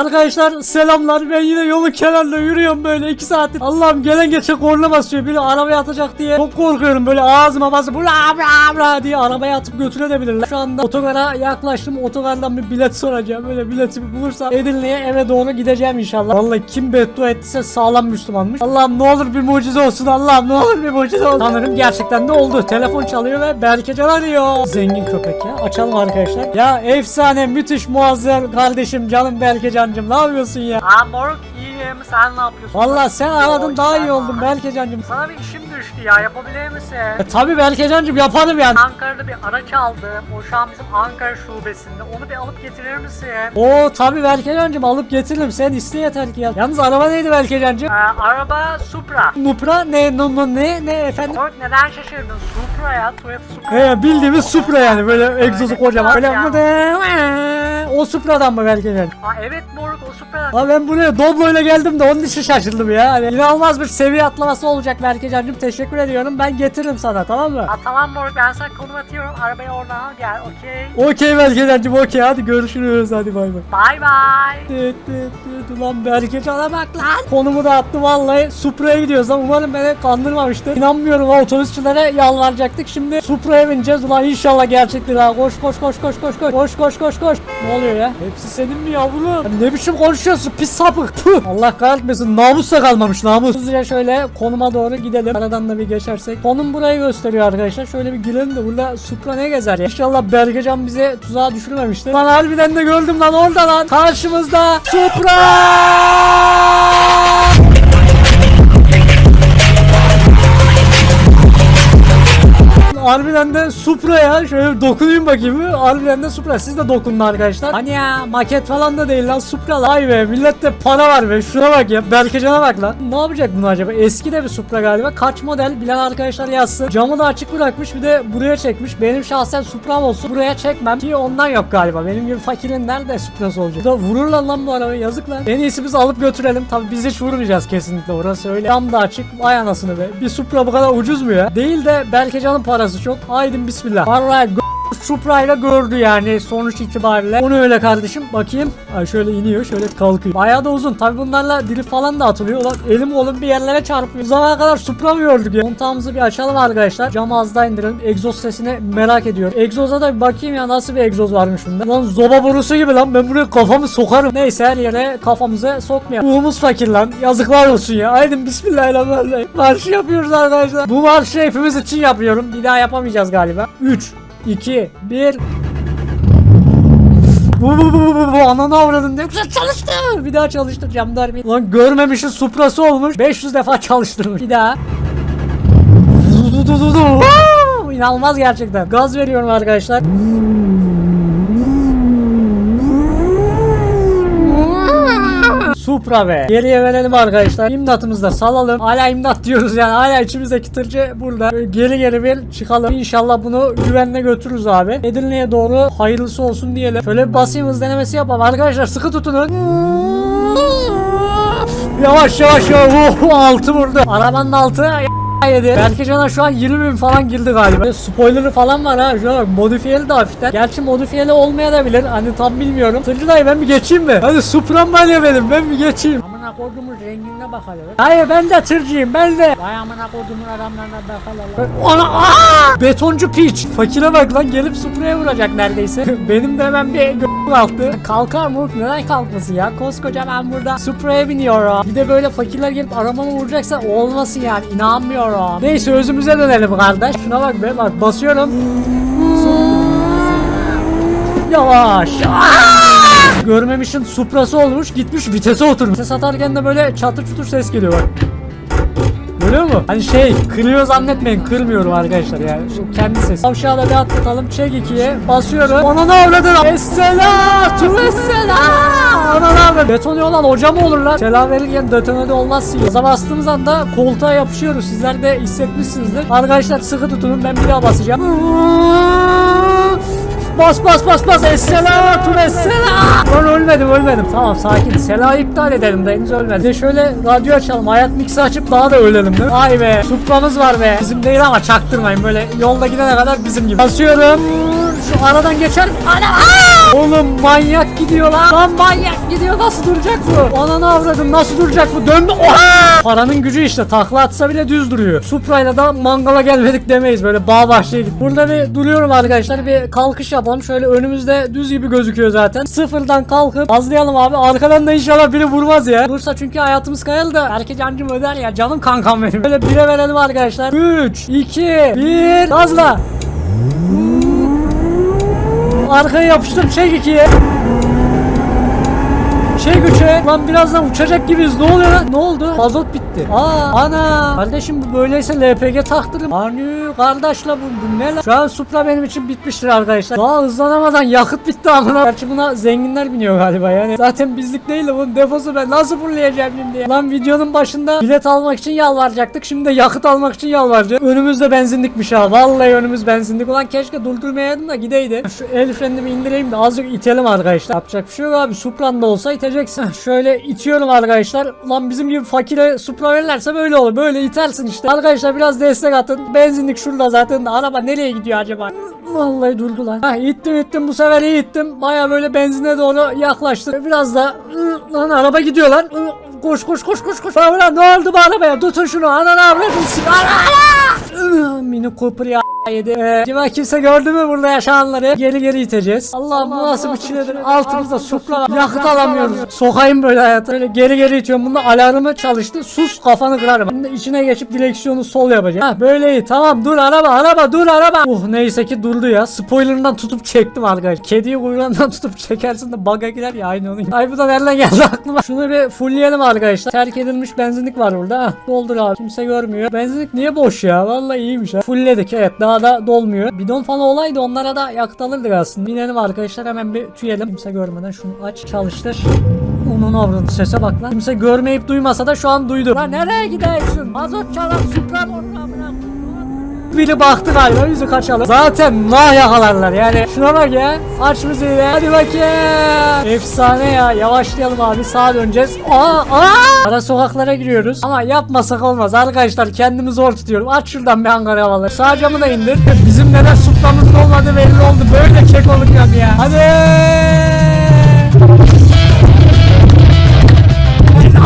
Arkadaşlar selamlar ben yine yolun kenarında yürüyorum böyle 2 saattir. Allah'ım gelen geçe korna basıyor. Biri arabaya atacak diye çok korkuyorum böyle ağzıma basıp bla bla bla diye arabaya atıp götürebilirler. Şu anda otogara yaklaştım. Otogardan bir bilet soracağım. Böyle biletimi bulursam Edirne'ye eve doğru gideceğim inşallah. Vallahi kim beddua ettiyse sağlam Müslümanmış. Allah'ım ne olur bir mucize olsun. Allah'ım ne olur bir mucize olsun. Sanırım gerçekten de oldu. Telefon çalıyor ve Berkecan arıyor. Zengin köpek ya. Açalım arkadaşlar. Ya efsane müthiş muazzam kardeşim canım Berkecancım ne yapıyorsun ya? Aa moruk iyiyim sen ne yapıyorsun? Vallahi sen aradın daha iyi oldun. Berkecancım. Sana bir işim düştü ya yapabilir misin? E, tabii Berkecancım yaparım yani. Ankara'da bir araç aldım. O şu an bizim Ankara şubesinde. Onu bir alıp getirir misin? Oo tabii Berkecancım alıp getiririm sen iste yeter ki ya. Yalnız araba neydi Berkecancım? Ee, araba Supra. Nupra ne no, no, ne ne efendim? Moruk neden şaşırdın? Supra ya. Toyota Supra. He bildiğimiz Supra yani böyle egzozu kocaman. Öyle Ya. mı? O Supra'dan mı Berkecancım? Aa, evet moruk o Supra. Ha ben buraya Doblo ile geldim de onun için şaşırdım ya. Hani inanılmaz bir seviye atlaması olacak Berkecancım. Teşekkür ediyorum. Ben getiririm sana tamam mı? Aa, tamam moruk ben sana konum atıyorum. Arabayı oradan al gel okey. Okey Berkecancım okey hadi görüşürüz hadi bay bay. Bye bye. Tıt tıt tıt ulan Berkecan'a bak lan. Konumu da attı vallahi. Supra'ya gidiyoruz lan. Umarım beni kandırmamıştır. İnanmıyorum ha otobüsçülere yalvaracaktık. Şimdi Supra'ya bineceğiz. Ulan inşallah gerçektir ha. Koş koş koş koş koş koş. Koş koş koş koş. Ne oluyor ya? Hepsi senin mi yavrum? Ya ne biçim konuşuyorsun pis sapık. Puh. Allah kahretmesin. Namus da kalmamış namus. Hızlıca şöyle konuma doğru gidelim. Aradan da bir geçersek. Konum burayı gösteriyor arkadaşlar. Şöyle bir girelim de burada Supra ne gezer ya? İnşallah Bergecan bize tuzağa düşürmemiştir. Lan harbiden de gördüm lan orada lan. Karşımızda Supra! Harbiden de Supra ya. Şöyle bir dokunayım bakayım. Harbiden de Supra. Siz de dokunun arkadaşlar. Hani ya maket falan da değil lan Supra. Ay be millette para var be. Şuna bak ya. Berkecan'a bak lan. Ne yapacak bunu acaba? Eski de bir Supra galiba. Kaç model bilen arkadaşlar yazsın. Camı da açık bırakmış. Bir de buraya çekmiş. Benim şahsen Supra'm olsun. Buraya çekmem. Ki ondan yok galiba. Benim gibi fakirin nerede Supra'sı olacak? Da vururlar lan bu arabayı. Yazık lan. En iyisi biz alıp götürelim. Tabi biz hiç vurmayacağız kesinlikle. Orası öyle. Cam da açık. Vay anasını be. Bir Supra bu kadar ucuz mu ya? Değil de Berkecan'ın parası çok. Haydi bismillah. Alright. Go- Supra ile gördü yani sonuç itibariyle. Onu öyle kardeşim. Bakayım. Ay şöyle iniyor. Şöyle kalkıyor. Bayağı da uzun. Tabi bunlarla dili falan da atılıyor. Ulan elim oğlum bir yerlere çarpıyor. Zamana kadar Supra mı gördük ya? Kontağımızı bir açalım arkadaşlar. Camı az daha indirelim. Egzoz sesini merak ediyorum. Egzoza da bir bakayım ya nasıl bir egzoz varmış bunda. Lan zoba borusu gibi lan. Ben buraya kafamı sokarım. Neyse her yere kafamızı sokmayalım. Ruhumuz fakir lan. Yazıklar olsun ya. Haydi bismillahirrahmanirrahim. Marş yapıyoruz arkadaşlar. Bu marşı hepimiz için yapıyorum. Bir daha yapamayacağız galiba. 3 2 1 bu bu bu bu bu ananı avradın ne güzel çalıştı. Bir daha çalıştır bir. Lan görmemişin suprası olmuş. 500 defa çalıştırmış. Bir daha. İnanılmaz gerçekten. Gaz veriyorum arkadaşlar. Supra be. Geriye verelim arkadaşlar. İmdatımızı da salalım. Hala imdat diyoruz yani. Hala içimizdeki tırcı burada. Geri geri bir çıkalım. İnşallah bunu güvenle götürürüz abi. Edirne'ye doğru hayırlısı olsun diyelim. Şöyle bir basayım hız denemesi yapalım. Arkadaşlar sıkı tutunun. Yavaş yavaş yavaş. Oh, altı vurdu. Arabanın altı yedi. Berkecan'a şu an 20 bin falan girdi galiba. Spoiler'ı falan var ha. Şuna bak modifiyeli de hafiften. Gerçi modifiyeli olmayabilir. Hani tam bilmiyorum. Tırcı dayı ben bir geçeyim mi? Hadi Supra'm var benim. Ben bir geçeyim. Amına kodumun rengine bak hele. Hayır ben de tırcıyım ben de. Vay amına kodumun adamlarına bakalım. Ona aa! Betoncu piç. Fakire bak lan gelip Supra'ya vuracak neredeyse. benim de hemen bir g- kalktı. Kalkar mı? Neden kalkmasın ya? Koskoca ben burada Supra'ya biniyorum. Bir de böyle fakirler gelip arabamı vuracaksa olmasın yani. İnanmıyorum. Neyse özümüze dönelim kardeş. Şuna bak be bak basıyorum. Yavaş. Aa! Görmemişin suprası olmuş gitmiş vitese oturmuş. Vites atarken de böyle çatır çutur ses geliyor bak. Görüyor musun? Hani şey kırıyor zannetmeyin kırmıyorum arkadaşlar yani şu kendi sesi. Tavşağı da bir atlatalım çek ikiye basıyorum. Ona ne avradın? Esselatu vesselam. Ona ne avradın? Detone olan hoca mı olurlar? Selam verirken detonede olmazsın. Gaza bastığımız anda koltuğa yapışıyoruz. Sizler de hissetmişsinizdir. Arkadaşlar sıkı tutunun ben bir daha basacağım. Bas bas bas bas. Esselatu vesselam. Lan ölmedim ölmedim. Tamam sakin. Sela iptal edelim de henüz ölmedim. Bir de şöyle radyo açalım. Hayat mixi açıp daha da ölelim değil mi? Vay be. Supramız var be. Bizim değil ama çaktırmayın. Böyle yolda gidene kadar bizim gibi. Basıyorum. Şu aradan geçer mi? Ana! Oğlum manyak gidiyor lan. Lan manyak gidiyor. Nasıl duracak bu? Ananı avradım. Nasıl duracak bu? Döndü. Oha! Paranın gücü işte. Takla atsa bile düz duruyor. Supra'yla da mangala gelmedik demeyiz. Böyle bağ bahçeye git. Burada bir duruyorum arkadaşlar. Bir kalkış yapalım. Şöyle önümüzde düz gibi gözüküyor zaten. Sıfırdan kalkıp azlayalım abi. Arkadan da inşallah biri vurmaz ya. Vursa çünkü hayatımız kayar da. Erkek cancım öder ya. Canım kankam benim. Böyle bire verelim arkadaşlar. 3, 2, 1. Gazla. Arkaya yapıştım çek ikiye. Şey güçe lan birazdan uçacak gibiyiz ne oluyor lan? Ne oldu? Mazot bitti. Aa ana kardeşim bu böyleyse LPG taktırım anı kardeşle bu, bu ne lan? Şu an Supra benim için bitmiştir arkadaşlar. Daha hızlanamadan yakıt bitti amına. Gerçi buna zenginler biniyor galiba yani. Zaten bizlik değil de bunun deposu ben nasıl fırlayacağım şimdi lan videonun başında bilet almak için yalvaracaktık. Şimdi de yakıt almak için yalvaracağız. Önümüzde benzinlikmiş ha. Vallahi önümüz benzinlik. Ulan keşke durdurmayaydım da gideydi. Şu el frenimi indireyim de azıcık itelim arkadaşlar. Yapacak bir şey yok abi. Supra'nda olsa iteceksin. Şöyle itiyorum arkadaşlar. Ulan bizim gibi fakire Supra verirlerse böyle olur. Böyle itersin işte. Arkadaşlar biraz destek atın. Benzinlik şurada zaten araba nereye gidiyor acaba Vallahi durdu lan. Ha ittim ittim bu sefer iyi ittim. Baya böyle benzine doğru yaklaştı. Biraz da lan araba gidiyor lan. Koş koş koş koş koş. Lan ne oldu bu arabaya? Tutun şunu. Ananı avradın. Ana Mini Cooper ya yedi. Ee, acaba kimse gördü mü burada yaşananları? Geri geri iteceğiz. Allah bu nasıl bir çiledir. Altımızda Supra. Yakıt alamıyoruz. Sokayım böyle hayata. Böyle geri geri itiyorum. Bunda alarmı çalıştı. Sus kafanı kırarım. Şimdi içine geçip direksiyonu sol yapacağım. Ha böyle iyi. Tamam dur araba araba dur araba. Oh neyse ki durdu ya. Spoilerından tutup çektim arkadaşlar. Kediyi kuyruğundan tutup çekersin de bug'a girer ya aynı onun. Ay bu da nereden geldi aklıma. Şunu bir fullleyelim arkadaşlar. Terk edilmiş benzinlik var burada. Ha, doldur abi. Kimse görmüyor. Benzinlik niye boş ya? Vallahi iyiymiş ha. Fullledik evet. Daha da dolmuyor. Bidon falan olaydı onlara da yakıt alırdık aslında. Binelim arkadaşlar hemen bir tüyelim. Kimse görmeden şunu aç çalıştır. Onun avradı sese bak lan. Kimse görmeyip duymasa da şu an duydu. Lan nereye gidiyorsun? Mazot çalar Supra amına biri baktı galiba yüzü kaçalım. Zaten nah yakalarlar yani. Şuna bak ya. Aç müziği be. Hadi bakayım. Efsane ya. Yavaşlayalım abi. Sağa döneceğiz. Aa, aa. Ara sokaklara giriyoruz. Ama yapmasak olmaz. Arkadaşlar kendimi zor tutuyorum. Aç şuradan bir Ankara havaları. Sağ camı da indir. Bizim neden suplamızın olmadığı belli oldu. Böyle kek olacağım ya. Hadi.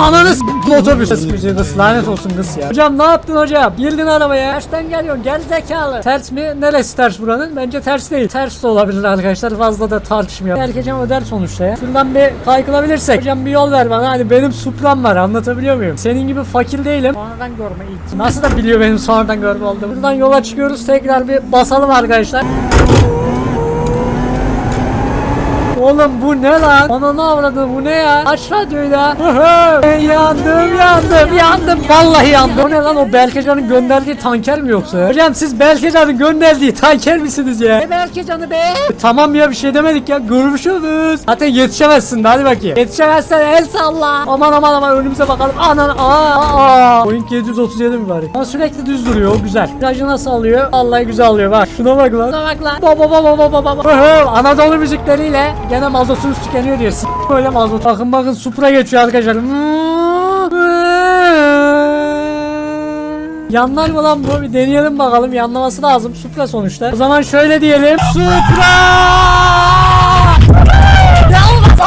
Ananı s- otobüs Kız müziği kız lanet olsun kız ya. Hocam ne yaptın hocam? Girdin arabaya. Tersten geliyorsun gel zekalı Ters mi? Neresi ters buranın? Bence ters değil. Ters de olabilir arkadaşlar. Fazla da tartışmayalım. Erkecem öder sonuçta ya. Şuradan bir kaykılabilirsek. Hocam bir yol ver bana. Hani benim supram var. Anlatabiliyor muyum? Senin gibi fakir değilim. Sonradan görme ilk Nasıl da biliyor benim sonradan görme olduğumu? Buradan yola çıkıyoruz. Tekrar bir basalım arkadaşlar Oğlum bu ne lan? Ananı avradı bu ne ya? Aç radyoyu da. Yandım yandım yandım. Vallahi yandım. O ne lan o Belkecan'ın gönderdiği tanker mi yoksa? Hocam siz Belkecan'ın gönderdiği tanker misiniz ya? Ne Belkecan'ı be? E, tamam ya bir şey demedik ya. Görüşürüz. Zaten yetişemezsin de hadi bakayım. Yetişemezsen el salla. Aman aman aman önümüze bakalım. Anan aa aa. Boeing 737 mi bari? Ama sürekli düz duruyor o güzel. Virajı nasıl alıyor? Vallahi güzel alıyor bak. Şuna bak lan. Şuna bak lan. Baba baba baba baba. Anadolu müzikleriyle gene mazotunuz tükeniyor diye. Böyle mazot. Bakın bakın Supra geçiyor arkadaşlar. Yanlar mı lan bu? Bir deneyelim bakalım. Yanlaması lazım. Supra sonuçta. O zaman şöyle diyelim. Supra!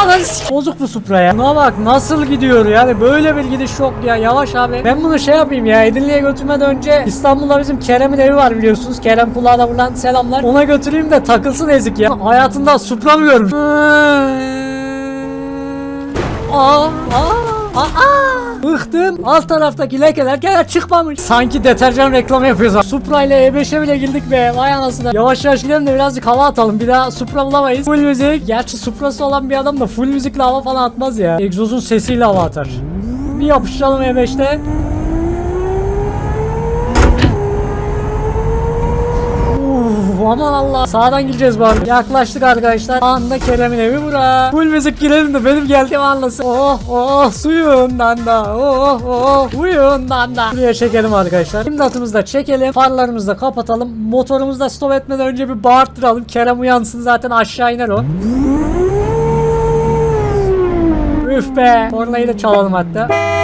Ananı s- Bozuk bu Supra ya. Buna bak nasıl gidiyor yani böyle bir gidiş yok ya yavaş abi. Ben bunu şey yapayım ya Edirne'ye götürmeden önce İstanbul'da bizim Kerem'in evi var biliyorsunuz. Kerem Kulağ'a da buradan selamlar. Ona götüreyim de takılsın ezik ya. Hayatında Supra mı görmüş? Aa, aa, aa. Bıktım. Alt taraftaki lekeler gene çıkmamış. Sanki deterjan reklamı yapıyoruz. Supra ile E5'e bile girdik be. Vay anasını. Yavaş yavaş gidelim de birazcık hava atalım. Bir daha Supra bulamayız. Full müzik. Gerçi Supra'sı olan bir adam da full müzikle hava falan atmaz ya. Egzozun sesiyle hava atar. Bir yapıştıralım E5'te. Aman Allah. Sağdan gireceğiz bari. Yaklaştık arkadaşlar. Anında Kerem'in evi bura. Full müzik girelim de benim geldiğimi anlasın. Oh oh suyundan da. Oh oh uyundan da. Buraya çekelim arkadaşlar. İmdatımızı da çekelim. Farlarımızı da kapatalım. Motorumuzu da stop etmeden önce bir bağırttıralım. Kerem uyansın zaten aşağı iner o. Üf be. Kornayı da çalalım hatta.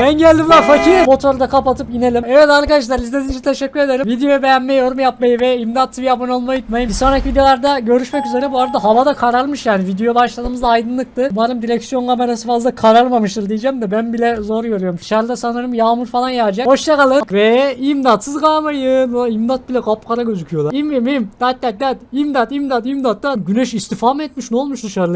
Ben geldim lan fakir. Motoru da kapatıp inelim. Evet arkadaşlar izlediğiniz için teşekkür ederim. Videoyu beğenmeyi, yorum yapmayı ve İmdat TV abone olmayı unutmayın. Bir sonraki videolarda görüşmek üzere. Bu arada hava da kararmış yani. Video başladığımızda aydınlıktı. Umarım direksiyon kamerası fazla kararmamıştır diyeceğim de ben bile zor görüyorum. Dışarıda sanırım yağmur falan yağacak. Hoşçakalın ve imdatsız kalmayın. İmdat bile kapkara gözüküyor lan. İm im im. Dat dat dat. İmdat imdat imdat dat. Güneş istifa mı etmiş? Ne olmuş dışarıda?